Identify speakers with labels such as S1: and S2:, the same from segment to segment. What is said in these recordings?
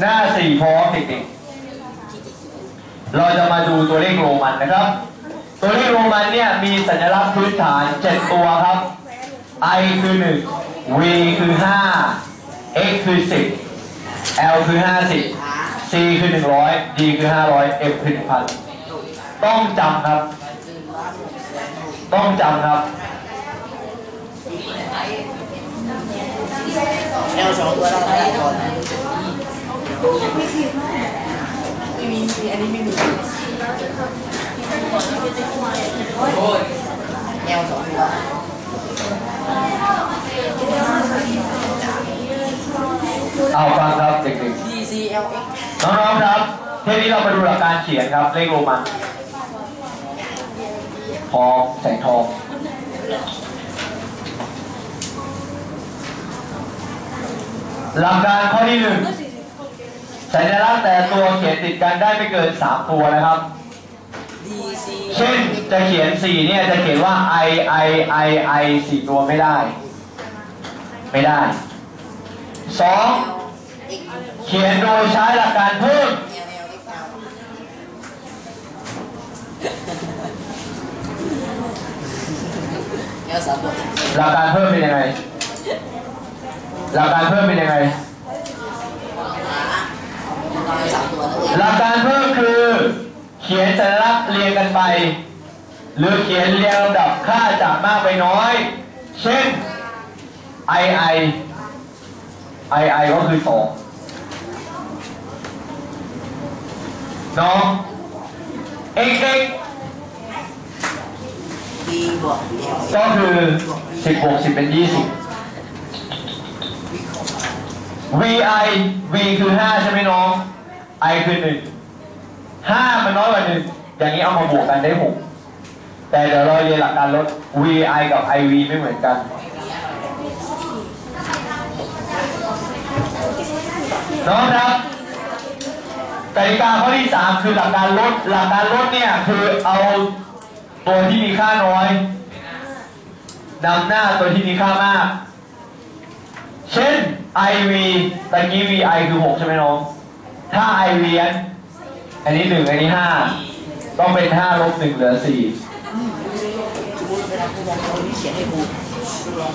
S1: หน้าสี่พร้อมเด็กๆ เราจะมาดูตัวเลขโรมันนะครับ ตัวเลขโรมันเนี่ยมีสัญลักษณ์พื้นฐาน7ตัวครับ I คือ1 V คือ5 X คือ10 L คือ50 C คือ100 D คือ500 F คือ1,000ต้องจำครับ ต้องจำครับ
S2: แอลสองตัวเราได้ก่อน ไม่มีอันนี้ไม่มีแอลสองตัว
S1: เอาฟังครับเด็ก
S2: D C L X
S1: ๆน้องๆครับเทปนี้เรามาดูหลักการเขียนครับเลขโรมันทองแสงทอง หลักการข้อที่หนึ่ง สัญลักษณ์แต่ตัวเขียนติดกันได้ไม่เกิน 3 ตัวนะครับ
S2: D C
S1: เช่นจะเขียน 4 เนี่ยจะเขียนว่า i i i i 4 ตัวไม่ได้ ไม่ได้ 2.
S2: X
S1: เขียนโดยใช้หลักการเพิ่ม
S2: L L X L แอลสามตัว
S1: หลักการเพิ่มเป็นยังไงหลักการเพิ่มเป็นยังไง
S2: เราสามตัวแล้ว
S1: หลักการเพิ่มคือ เขียนสัญลักษณ์เรียงกันไป หรือเขียนเรียงลำดับค่าจากมากไปน้อย เช่น i i i i ก็คือสองน้อง x x
S2: ก L
S1: ก็คือสิบบวกสิบเป็นยี่สิบ v i v คือห้าใช่ไหมน้อง i คือหนึ่งห้ามันน้อยกว่าหนึ่งอย่างนี้เอามาบวกกันได้หกแต่เดี๋ยวเราเรียนหลักการลด v i กับ i v ไม่เหมือนกัน น้องครับกติกาข้อที่สามคือหลักการลด หลักการลดเนี่ยคือเอาตัวที่มีค่าน้อยนำหน้าตัวที่มีค่ามาก เช่น IV ตะกี้ VI คือ 6 ใช่ไหมน้อง ถ้า IV อันอันนี้ 1 อันนี้ 5 ต้องเป็น 5 ลบ 1 เหลือ4
S2: สมมติเวลาครูบอกคนที่เขียนให้าลบอก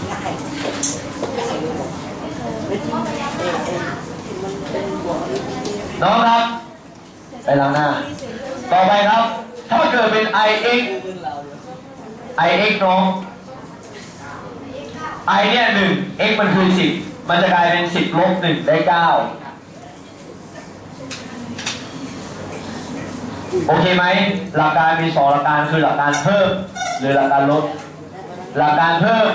S2: ไม่งเอเอมันเป็นบวก
S1: น้องครับ ไปล้างหน้า ต่อไปครับ ถ้าเกิดเป็น IX
S2: เองเราเลย
S1: IX น้อง I เนี่ยหนึ่ง X มันคือสิบ มันจะกลายเป็นสิบลบหนึ่งได้เก้าโอเคไหม หลักการมีสองหลักการคือหลักการเพิ่ม หรือหลักการลด หลักการเพิ่ม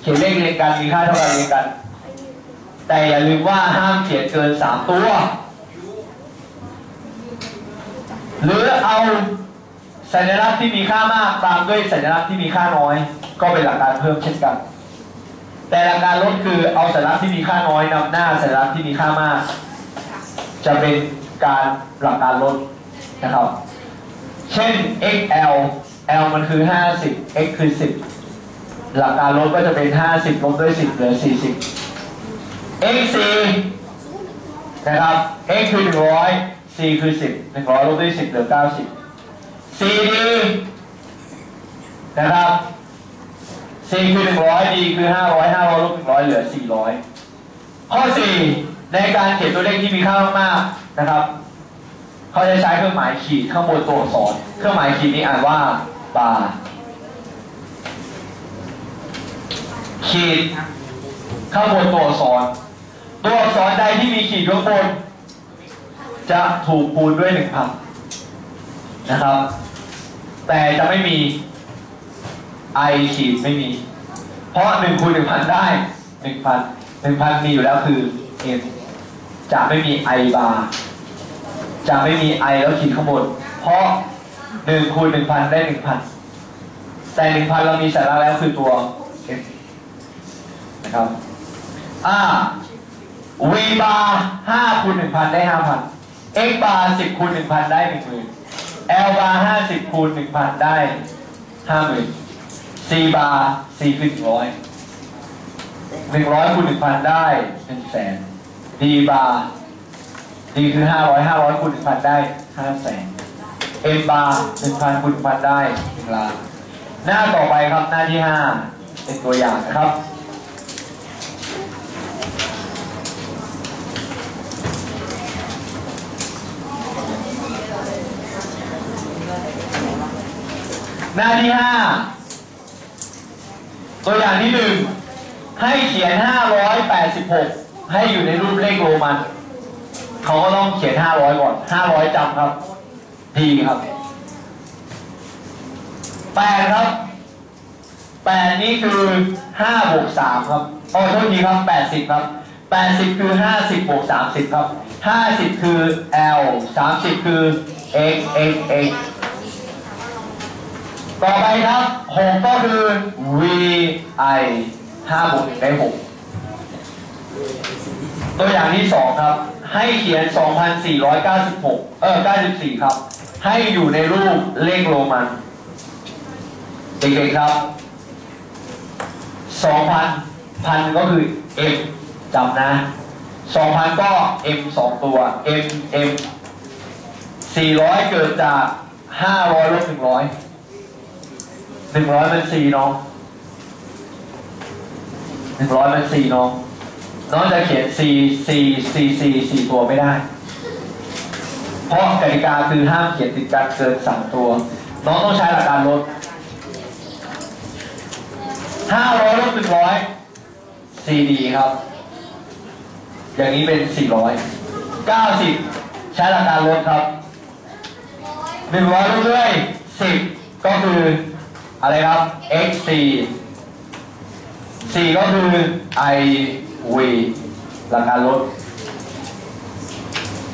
S1: เขียนเลขเรียงกันมีค่าเท่ากันเรียงกัน แต่อย่าลืมว่าห้ามเขียนเกินสามตัว หรือเอาสัญลักษณ์ที่มีค่ามากตามด้วยสัญลักษณ์ที่มีค่าน้อย ก็เป็นหลักการเพิ่มเช่นกัน แต่หลักการลดคือเอาสัญลักษณ์ที่มีค่าน้อยนำหน้าสัญลักษณ์ที่มีค่ามาก จะเป็นการหลักการลดนะครับ เช่น xl l มันคือ 50 x คือ 10 หลักการลดก็จะเป็น 50ลบด้วย 10เหลือ 40 xc นะครับ x คือ 100 c คือ 10 100ลบด้วย 10เหลือ 90 cd นะครับ c คือ100 d คือ500 500ลบ100เหลือ400ข้อ4ในการเขียนตัวเลขที่มีค่ามากๆนะครับเขาจะใช้เครื่องหมายขีดข้างบนตัวอักษรเครื่องหมายขีดนี้อ่านว่าบาร์ขีดข้างบนตัวอักษร ตัวอักษรใดที่มีขีดข้างบน จะถูกคูณด้วยหนึ่งพันนะครับ แต่จะไม่มี ขีดไม่มี เพราะหนึ่งคูณหนึ่งพันได้หนึ่งพันหนึ่งพันมีอยู่แล้วคือ m จะไม่มี i บาร์จะไม่มี i แล้วขีดข้างบน เพราะหนึ่งคูณหนึ่งพันได้หนึ่งพันแต่หนึ่งพันเรามีสัญลักษณ์แล้วคือตัว f นะครับอ่า v บาร์ห้าคูณหนึ่งพันได้ห้าพัน x บาร์สิบคูณหนึ่งพันได้หนึ่งหมื่น l บาร์ห้าสิบคูณหนึ่งพันได้ห้าหมื่น สี่บาทสี่คือหนึ่งร้อยหนึ่งร้อยคูณหนึ่งพันได้เป็นแสนดีบาดีคือห้าร้อยห้าร้อยคูณหนึ่งพันได้ห้าแสนเอ็มบาหนึ่งพันคูณหนึ่งพันได้หนึ่งล้านหน้าต่อไปครับหน้าที่ห้าเป็นตัวอย่างนะครับหน้าที่ห้า ตัวอย่างที่หนึ่งให้เขียน 586 ให้อยู่ในรูปเลขโรมัน เขาก็ต้องเขียน 500 ก่อน 500จำครับทีครับ 8 ครับ 8 นี่คือ 5 บวก 3 ครับโอ้โทษทีครับ 80 ครับ 80 คือ 50 บวก 30 ครับ 50 คือ L 30 คือ x x x ต่อไปครับ6ก็คือ v i 5บวกได้6ตัวอย่างที่2ครับ ให้เขียน 2,496 เออ 94 ครับ ให้อยู่ในรูปเลขโรมันเด็กๆครับ 2,000พันก็คือ m จำนะ 2,000 ก็ m 2 ตัว m m 400 เกิดจาก 500ลบ100 หนึ่งร้อยเป็นสี่น้องหนึ่งร้อยเป็นสี่น้อง น้องจะเขียนสี่สี่สี่สี่สี่ตัวไม่ได้ เพราะกติกาคือห้ามเขียนติดกันเกินสามตัว น้องต้องใช้หลักการลดห้าร้อยลบหนึ่งร้อยซีดีครับ อย่างนี้เป็นสี่ร้อยเก้าสิบใช้หลักการลดครับหนึ่งร้อยลบด้วยสิบก็คือ อะไรครับ x 4 4ก็คือ i v หลักการลด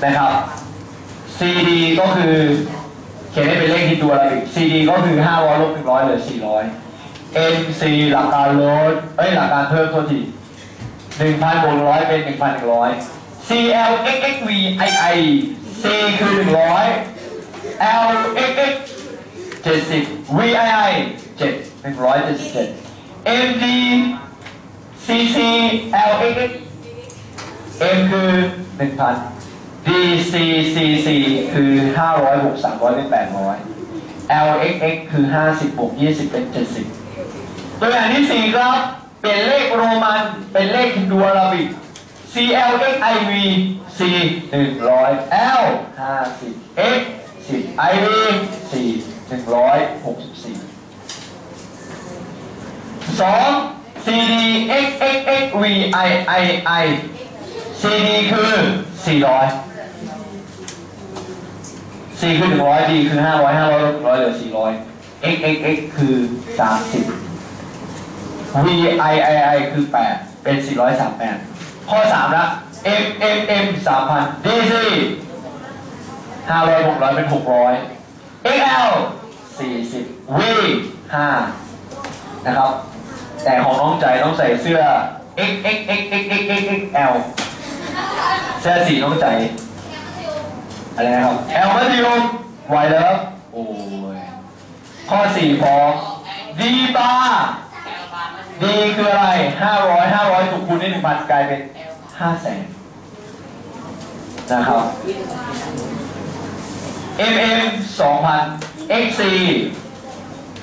S1: นะครับ cd ก็คือ เขียนให้เป็นเลขที่ตัวอะไรอีก cd ก็คือ500ลบ100เหลือ400 mc หลักการลดเอ้ยหลักการเพิ่มโทษที1,000บวก100เป็น 1,100 cl x x v i i c คือ 100 l x x เจ็ดสิบ VII เจ็ดหนึ่งร้อยเจ็ดสิบเจ็ด MD CC LX M คือหนึ่งพัน DCCC คือห้าร้อยบวกสามร้อยเป็นแปดร้อย LXX คือห้าสิบบวกยี่สิบเป็นเจ็ดสิบตัวอย่างที่สี่ครับ เป็นเลขโรมัน เป็นเลขฮินดูอาราบิก CLXIV C หนึ่งร้อย L ห้าสิบ X สิบ IV สี่ หนึ่งร้อยหกสิบสี่สอง CD XXXV I I I CD คือสี่ร้อย C คือหนึ่งร้อย D คือห้าร้อยห้าร้อยลบร้อยเหลือสี่ร้อย XXX คือสามสิบ V I I I คือแปดเป็นสี่ร้อยสามแปดข้อสามละ M M M สามพัน DC ห้าร้อยหกร้อยเป็นหกร้อย XL สี่สิบ V ห้านะครับ แต่ของน้องใจต้องใส่เสื้อ X X X X X X X L เสื้อสีน้องใจอะไรนะครับ L มัธยมไวแล้วโอ้ยข้อสี่พอ D bar D คืออะไรห้าร้อยห้าร้อยถูกคูณด้วยหนึ่งพันกลายเป็นห้าแสนนะครับ MM 2000 XC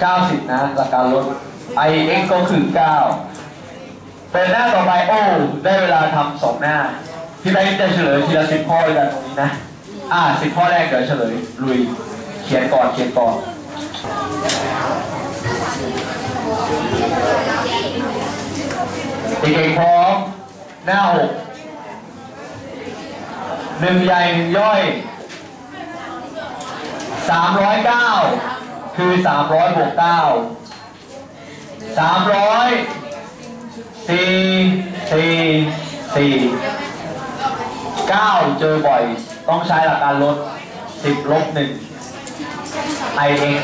S1: 90 นะหลักการลด IX ก็คือ 9 เป็นหน้าต่อไปโอ้ได้เวลาทำสองหน้า พี่แบงค์จะเฉลยทีละสิบข้อด้วยกันตรงนี้นะ อ่าสิบข้อแรกเดี๋ยวเฉลยลุย เขียนก่อนเขียนก่อนเด็กๆพร้อมหน้าหกหนึ่งใหญ่หนึ่งย่อย สามร้อยเก้าคือสามร้อยบวกเก้าสามร้อยสี่สี่สี่เก้าเจอบ่อย ต้องใช้หลักการลดสิบลบหนึ่งไอเอง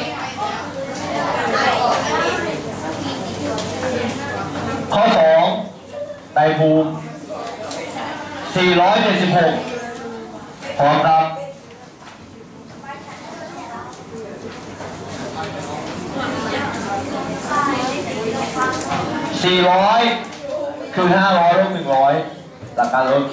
S1: ข้อสองไตรภูมิสี่ร้อยเจ็ดสิบหกพร้อมครับ สี่ร้อยคือห้าร้อยลบหนึ่งร้อยหลักการลด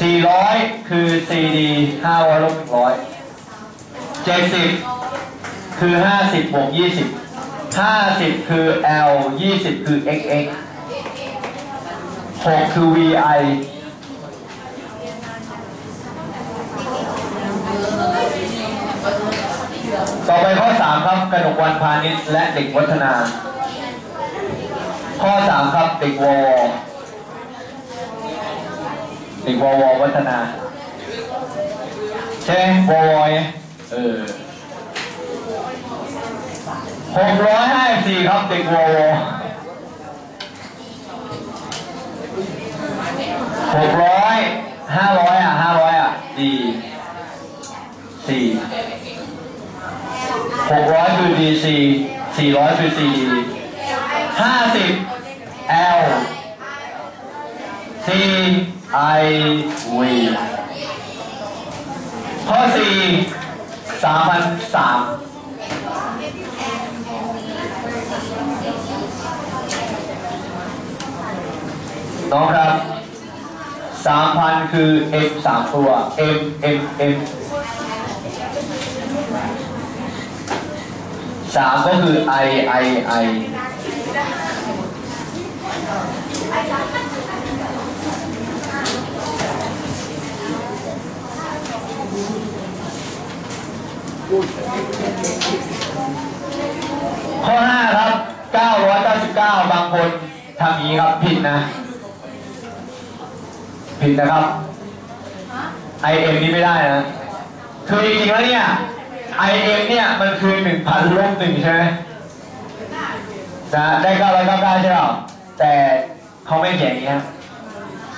S1: 400 คือ CD 500ลบ100 70 คือ 50บวก20 50 คือ L 20 คือ XX 6 คือ VI ต่อไปข้อ 3 ครับกนกวันพาณิชย์และเด็กวัฒนา ข้อ3ครับเด็กวอวเด็กวอววัฒนา ใช่ไหมวอวอยเออหกร้อยห้าสี่ครับเด็กวอวหกร้อยห้าร้อยอะห้าร้อยอะดีสี่หกร้อยคือดีซีสี่ร้อยคือซีดีห้าสิบ L C I V ข้อสี่สามพันสามน้องครับสามพันคือ M สามตัว M M M สามก็คือ I I I ข้อ5ครับ 999 บางคนทำอย่างนี้ครับผิดนะ ผิดนะครับ IM นี่ไม่ได้นะ คือจริงๆแล้วเนี่ย IM เนี่ยมันคือ 1,000ลบหนึ่งใช่ไหมนะได้999ใช่เปล่าแต่เขาไม่เขียนอย่างนี้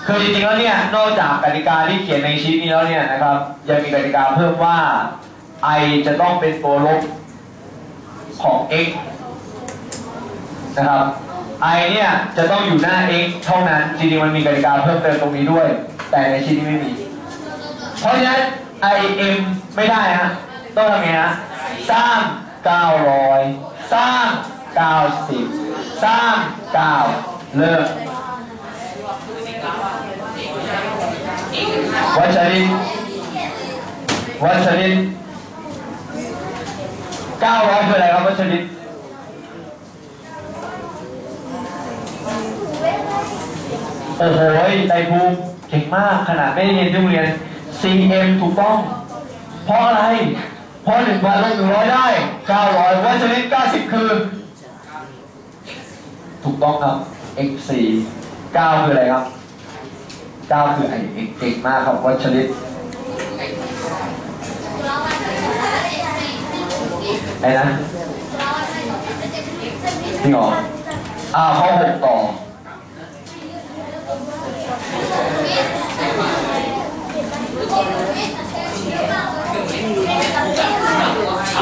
S1: คือจริงๆแล้วเนี่ย นอกจากกติกาที่เขียนในชีตนี้แล้วเนี่ยนะครับยังมีกติกาเพิ่มว่า I จะต้องเป็นตัวลบของ x นะครับ I เนี่ยจะต้องอยู่หน้า x เท่านั้น จริงๆมันมีกติกาเพิ่มเติมตรงนี้ด้วย แต่ในชีนี้ไม่มี เพราะฉะนั้น I M ไม่ได้ฮะ ต้องทำไงฮะสร้าง900สร้าง90สร้าง9เลิกวัชรินวัชริน ทร์900คืออะไรครับวัชรินทร์โอ้โหไตรภูมิเก่งมากขนาดไม่ได้เรียนที่โรงเรียน CM ถูกต้อง เพราะอะไร เพราะหนึ่งพันลบหนึ่งร้อยได้เก้าร้อยวัชรินเก้าสิบคือ ถูกต้องครับ x สี่เก้าคืออะไรครับเก้าคือไอ x เก่งมากครับวัชริน ไอ้นะจริงเหรออ่าข้อหกต่อ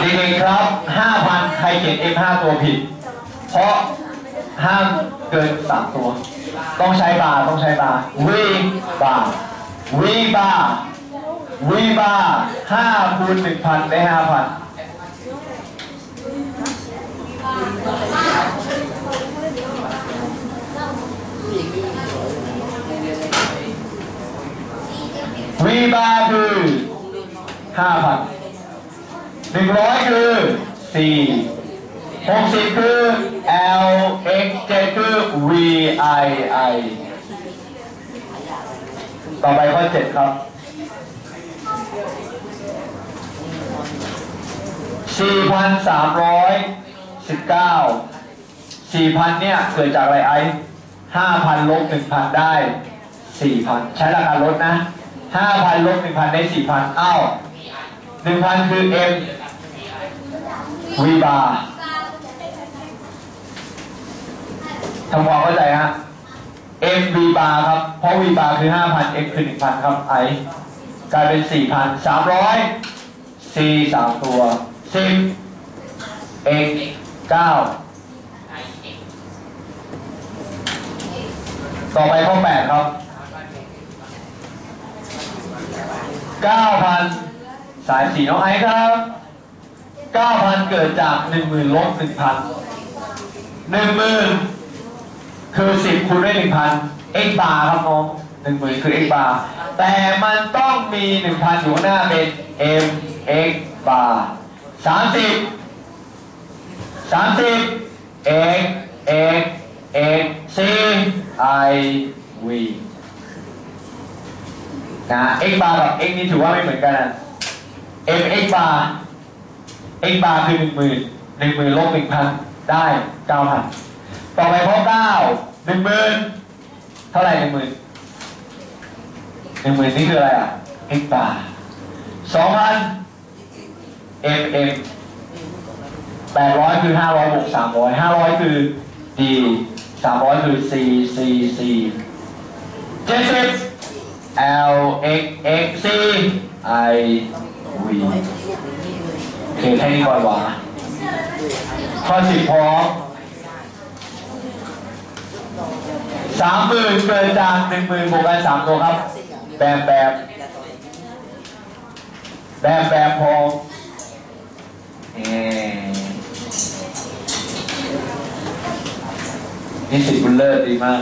S1: เด็กๆครับ5,000ใครเขียน M 5ตัวผิด เพราะห้ามเกิน3ตัว ต้องใช้บาต้องใช้บาร์ V บาร์ V บาร์ V บาร์5คูณ1,000ได้5,000 V บาคือ5,000หนึ่งร้อยคือสี่หกสิบคือ L X เจ็ดคือ V I I ต่อไปข้อเจ็ดครับสี่พันสามร้อย สิบเก้าสี่พันเนี่ยเกิดจากอะไรไอ้ห้าพันลบหนึ่งพันได้สี่พันใช้หลักการลดนะห้าพันลบหนึ่งพันได้สี่พันอ้าวหนึ่งพันคือ M V bar ทำความเข้าใจฮะ M V bar ครับ เพราะ V bar คือ 5,000 M คือ 1,000 ครับ I กลายเป็น4,000 300 C 3 ตัว 10 X 9ต่อไปข้อ8ครับ9,000สายสีน้องไอซ์ครับ9,000เกิดจาก10,000ลบ1,000 10,000คือ10คูณด้วย1,000 x bar ครับน้องหนึ่งหมื่นคือ x bar แต่มันต้องมีหนึ่งพันอยู่ข้างหน้าเป็น m x bar สามสิบ สามสิบเอกเอกเอกซีไอวีนะเอ็กบาร์กับเอ็กนี่ถือว่าไม่เหมือนกันเอฟเอ็กบาร์เอ็กบาร์คือหนึ่งหมื่นหนึ่งหมื่นลบหนึ่งพันได้เก้าพันต่อไปพบเก้าหนึ่งหมื่นเท่าไหร่หนึ่งหมื่นหนึ่งหมื่นนี่คืออะไรอะเอ็กบาร์สองพันเอฟเอ็ม 800 คือ 500บวก300 500 คือ D 300 คือ C C C 70 L X X C I V โอเคแค่นี้ก่อนวะข้อ10พร้อมสามหมื่นเกินจากหนึ่งหมื่นบวกกันสามตัวครับ แบบแบบแบบแบบพอเอ นี่สิบบุลเลอร์ดีมาก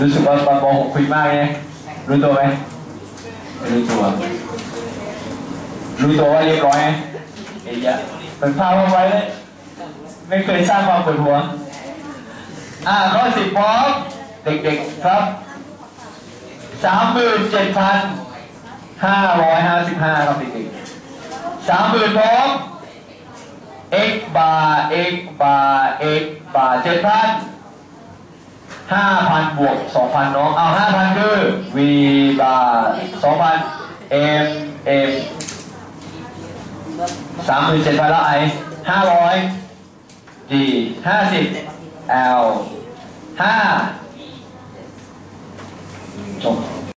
S1: รู้สึกว่าตอนมหกคุยมากไงรู้ตัวไหมรู้ตัว รู้ตัวว่าเรียบร้อยไหมไอ้เหี้ยเป็นภาพเอาไว้เลยไม่เคยสร้างความปวดหัว อ่าข้อสิบพร้อมเด็กๆครับสามหมื่นเจ็ดพันห้าร้อยห้าสิบห้าครับเด็กๆสามหมื่นพร้อม x บาร์ x บาร์ x บาร์เจ็ดพันห้าพันบวกสองพันน้อง เอาห้าพันคือ v บาร์สองพัน m m สามหมื่นเจ็ดพันละไอห้าร้อย d ห้าสิบ l ห้าจบ